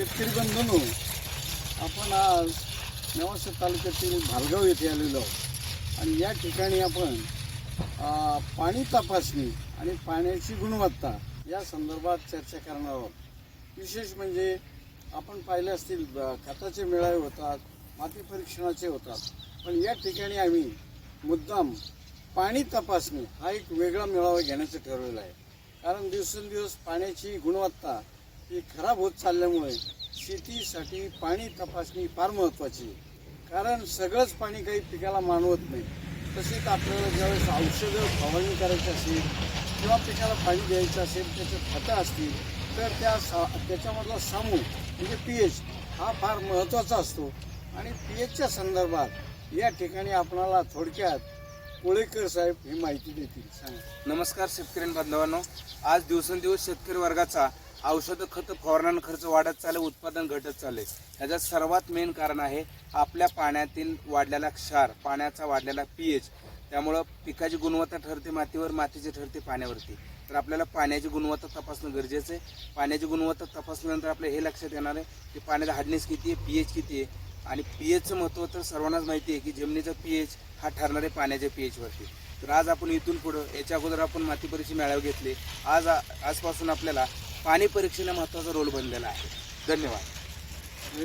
शेतकरी बंधूंनो आपण आज नेवासा तालुक्यातील भालगाव येथे आलेलो आहोत. आणि या ठिकाणी आपण पाणी तपासणी आणि पाण्याची गुणवत्ता या संदर्भात चर्चा करणार आहोत. विशेष म्हणजे आपण पाहिले असतील खताचे मेळावे होतात माती परीक्षणाचे होतात. पण या ठिकाणी आम्ही मुद्दाम पाणी तपासणी हा एक वेगळा मेळावा घेण्याचं ठरवलेला आहे. कारण दिवसेंदिवस पाण्याची गुणवत्ता ते खराब होत चालल्यामुळे शेतीसाठी पाणी तपासणी फार महत्त्वाची आहे. कारण सगळंच पाणी काही पिकाला मानवत नाही. तसेच आपल्याला ज्यावेळेस औषधं फवारणी करायची असेल किंवा पिकाला पाणी द्यायचं असेल त्याचे खतं असतील तर त्या सा त्याच्यामधला सामू म्हणजे पी एच हा फार महत्त्वाचा असतो. आणि पी एचच्या संदर्भात या ठिकाणी आपणाला थोडक्यात कोळेकर साहेब ही माहिती देतील. सांगा. नमस्कार शेतकरी बांधवांनो आज दिवसेंदिवस शेतकरी वर्गाचा औषधं खतं फवारण्यानं खर्च वाढत चालले उत्पादन घटत चालले ह्याचं सर्वात मेन कारण आहे आपल्या पाण्यातील वाढलेला क्षार पाण्याचा वाढलेला पी एच त्यामुळं पिकाची गुणवत्ता ठरते मातीवर मातीची ठरते पाण्यावरती. तर आपल्याला पाण्याची गुणवत्ता तपासणं गरजेचं आहे. पाण्याची गुणवत्ता तपासल्यानंतर आपल्या हे लक्षात येणार आहे की पाण्याचा हार्डनेस किती आहे पी एच किती आहे. आणि पी एचचं महत्त्व तर सर्वांनाच माहिती आहे की जमिनीचा पी एच हा ठरणार आहे पाण्याच्या पी एचवरती तर आज आपण इथून पुढं याच्या अगोदर आपण माती परीक्षा मेळावे घेतले. आज आजपासून आपल्याला पाणी परीक्षेला महत्त्वाचा रोल बनलेला आहे. धन्यवाद.